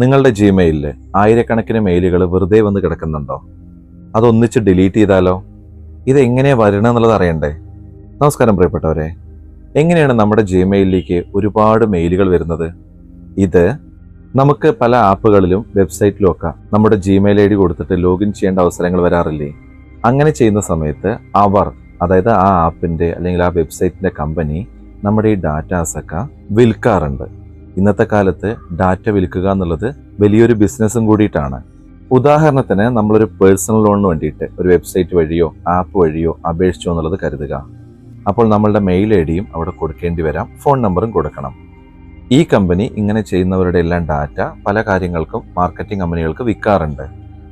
നിങ്ങളുടെ ജിമെയിലിൽ ആയിരക്കണക്കിന് മെയിലുകൾ വെറുതെ വന്ന് കിടക്കുന്നുണ്ടോ? അതൊന്നിച്ച് ഡിലീറ്റ് ചെയ്താലോ? ഇത് എങ്ങനെ വരണം എന്നുള്ളത് അറിയണ്ടേ? നമസ്കാരം പ്രിയപ്പെട്ടവരെ. എങ്ങനെയാണ് നമ്മുടെ ജിമെയിലിലേക്ക് ഒരുപാട് മെയിലുകൾ വരുന്നത്? ഇത് നമുക്ക് പല ആപ്പുകളിലും വെബ്സൈറ്റിലും ഒക്കെ നമ്മുടെ ജിമെയിൽ ഐ ഡി കൊടുത്തിട്ട് ലോഗിൻ ചെയ്യേണ്ട അവസരങ്ങൾ വരാറില്ലേ? അങ്ങനെ ചെയ്യുന്ന സമയത്ത് അവർ അതായത് ആ ആപ്പിന്റെ അല്ലെങ്കിൽ ആ വെബ്സൈറ്റിന്റെ കമ്പനി നമ്മുടെ ഈ ഡാറ്റാസൊക്കെ വിൽക്കാറുണ്ട്. ഇന്നത്തെ കാലത്ത് ഡാറ്റ വിൽക്കുക എന്നുള്ളത് വലിയൊരു ബിസിനസ്സും കൂടിയിട്ടാണ്. ഉദാഹരണത്തിന് നമ്മളൊരു പേഴ്സണൽ ലോണിന് വേണ്ടിയിട്ട് ഒരു വെബ്സൈറ്റ് വഴിയോ ആപ്പ് വഴിയോ അപേക്ഷിച്ചോ എന്നുള്ളത് കരുതുക. അപ്പോൾ നമ്മളുടെ മെയിൽ ഐ ഡിയും അവിടെ കൊടുക്കേണ്ടി വരാം ഫോൺ നമ്പറും കൊടുക്കണം. ഈ കമ്പനി ഇങ്ങനെ ചെയ്യുന്നവരുടെ എല്ലാം ഡാറ്റ പല കാര്യങ്ങൾക്കും മാർക്കറ്റിംഗ് കമ്പനികൾക്ക് വിൽക്കാറുണ്ട്.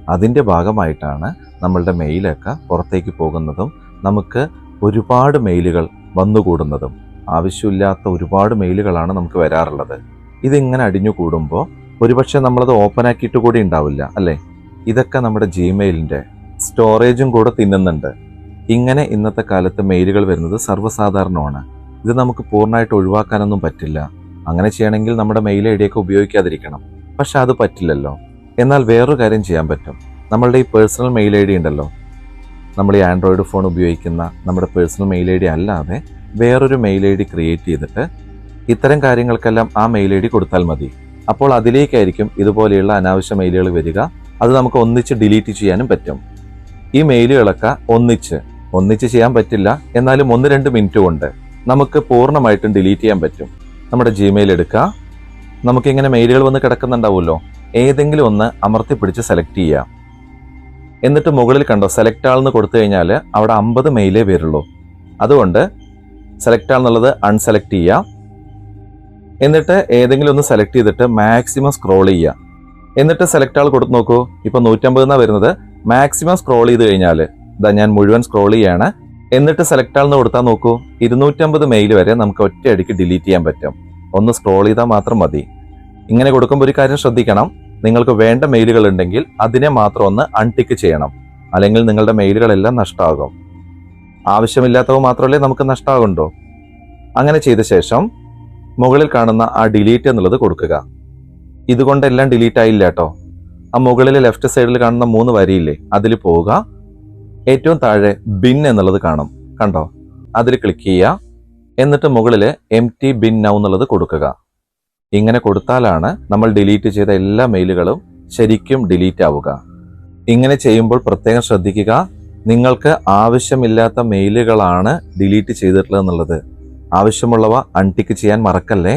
അതിന്റെ ഭാഗമായിട്ടാണ് നമ്മളുടെ മെയിലൊക്കെ പുറത്തേക്ക് പോകുന്നതും നമുക്ക് ഒരുപാട് മെയിലുകൾ വന്നുകൂടുന്നതും. ആവശ്യമില്ലാത്ത ഒരുപാട് മെയിലുകളാണ് നമുക്ക് വരാറുള്ളത്. ഇതിങ്ങനെ അടിഞ്ഞു കൂടുമ്പോൾ ഒരുപക്ഷെ നമ്മളത് ഓപ്പൺ ആക്കിയിട്ട് കൂടി ഉണ്ടാവില്ല അല്ലേ? ഇതൊക്കെ നമ്മുടെ ജിമെയിലിന്റെ സ്റ്റോറേജും കൂടെ തിന്നുന്നുണ്ട്. ഇങ്ങനെ ഇന്നത്തെ കാലത്ത് മെയിലുകൾ വരുന്നത് സർവസാധാരണമാണ്. ഇത് നമുക്ക് പൂർണമായിട്ട് ഒഴിവാക്കാനൊന്നും പറ്റില്ല. അങ്ങനെ ചെയ്യണമെങ്കിൽ നമ്മുടെ മെയിൽ ഐ ഡിയൊക്കെ ഉപയോഗിക്കാതിരിക്കണം. പക്ഷെ അത് പറ്റില്ലല്ലോ. എന്നാൽ വേറൊരു കാര്യം ചെയ്യാൻ പറ്റും. നമ്മളുടെ ഈ പേഴ്സണൽ മെയിൽ ഐ ഡി ഉണ്ടല്ലോ. നമ്മൾ ഈ ആൻഡ്രോയിഡ് ഫോൺ ഉപയോഗിക്കുന്ന നമ്മുടെ പേഴ്സണൽ മെയിൽ ഐ ഡി അല്ലാതെ വേറൊരു മെയിൽ ഐ ഡി ക്രിയേറ്റ് ചെയ്തിട്ട് ഇത്തരം കാര്യങ്ങൾക്കെല്ലാം ആ മെയിൽ ഐ ഡി കൊടുത്താൽ മതി. അപ്പോൾ അതിലേക്കായിരിക്കും ഇതുപോലെയുള്ള അനാവശ്യ മെയിലുകൾ വരിക. അത് നമുക്ക് ഒന്നിച്ച് ഡിലീറ്റ് ചെയ്യാനും പറ്റും. ഈ മെയിലുകളൊക്കെ ഒന്നിച്ച് ഒന്നിച്ച് ചെയ്യാൻ പറ്റില്ല. എന്നാലും ഒന്ന് രണ്ട് മിനിറ്റ് കൊണ്ട് നമുക്ക് പൂർണമായിട്ടും ഡിലീറ്റ് ചെയ്യാൻ പറ്റും. നമ്മുടെ ജിമെയിൽ എടുക്കുക. നമുക്കിങ്ങനെ മെയിലുകൾ വന്ന് കിടക്കുന്നുണ്ടാവുമല്ലോ. ഏതെങ്കിലും ഒന്ന് അമർത്തി പിടിച്ച് സെലക്ട് ചെയ്യാം എന്നിട്ട് മുകളിൽ കണ്ടോ സെലക്ട് ആൾ എന്ന് കൊടുത്തു കഴിഞ്ഞാൽ അവിടെ അമ്പത് മെയിലേ വരുള്ളൂ. അതുകൊണ്ട് സെലക്ട് ആൾ എന്നുള്ളത് അൺസെലക്ട് ചെയ്യുക. എന്നിട്ട് ഏതെങ്കിലും ഒന്ന് സെലക്ട് ചെയ്തിട്ട് മാക്സിമം സ്ക്രോൾ ചെയ്യുക. എന്നിട്ട് സെലക്ട് ആൾ കൊടുത്ത് നോക്കൂ. ഇപ്പൊ നൂറ്റമ്പത് എന്നാ വരുന്നത്. മാക്സിമം സ്ക്രോൾ ചെയ്ത് കഴിഞ്ഞാൽ ഇതാ ഞാൻ മുഴുവൻ സ്ക്രോൾ ചെയ്യാണ്. എന്നിട്ട് സെലക്ട് ആൾ കൊടുത്താൽ നോക്കൂ. ഇരുന്നൂറ്റമ്പത് മെയിൽ വരെ നമുക്ക് ഒറ്റയടിക്ക് ഡിലീറ്റ് ചെയ്യാൻ പറ്റും. ഒന്ന് സ്ക്രോൾ ചെയ്താൽ മാത്രം മതി. ഇങ്ങനെ കൊടുക്കുമ്പോൾ ഒരു കാര്യം ശ്രദ്ധിക്കണം. നിങ്ങൾക്ക് വേണ്ട മെയിലുകൾ ഉണ്ടെങ്കിൽ അതിനെ മാത്രം ഒന്ന് അൺടിക്ക് ചെയ്യണം. അല്ലെങ്കിൽ നിങ്ങളുടെ മെയിലുകളെല്ലാം നഷ്ടമാകും ആവശ്യമില്ലാത്തവ മാത്രമല്ലേ നമുക്ക് നഷ്ടമാകുണ്ടോ അങ്ങനെ ചെയ്ത ശേഷം മുകളിൽ കാണുന്ന ആ ഡിലീറ്റ് എന്നുള്ളത് കൊടുക്കുക. ഇതുകൊണ്ടെല്ലാം ഡിലീറ്റ് ആയില്ല കേട്ടോ ആ മുകളിൽ ലെഫ്റ്റ് സൈഡിൽ കാണുന്ന മൂന്ന് വരിയില്ലേ അതിൽ പോവുക. ഏറ്റവും താഴെ ബിൻ എന്നുള്ളത് കാണും കണ്ടോ? അതിൽ ക്ലിക്ക് ചെയ്യുക. എന്നിട്ട് മുകളിൽ എം ടി ബിൻ നൗ എന്നുള്ളത് കൊടുക്കുക. ഇങ്ങനെ കൊടുത്താലാണ് നമ്മൾ ഡിലീറ്റ് ചെയ്ത എല്ലാ മെയിലുകളും ശരിക്കും ഡിലീറ്റ് ആവുക. ഇങ്ങനെ ചെയ്യുമ്പോൾ പ്രത്യേകം ശ്രദ്ധിക്കുക. നിങ്ങൾക്ക് ആവശ്യമില്ലാത്ത മെയിലുകളാണ് ഡിലീറ്റ് ചെയ്തിട്ടുള്ളത് എന്നുള്ളത്. ആവശ്യമുള്ളവ അൺടിക്ക് ചെയ്യാൻ മറക്കല്ലേ?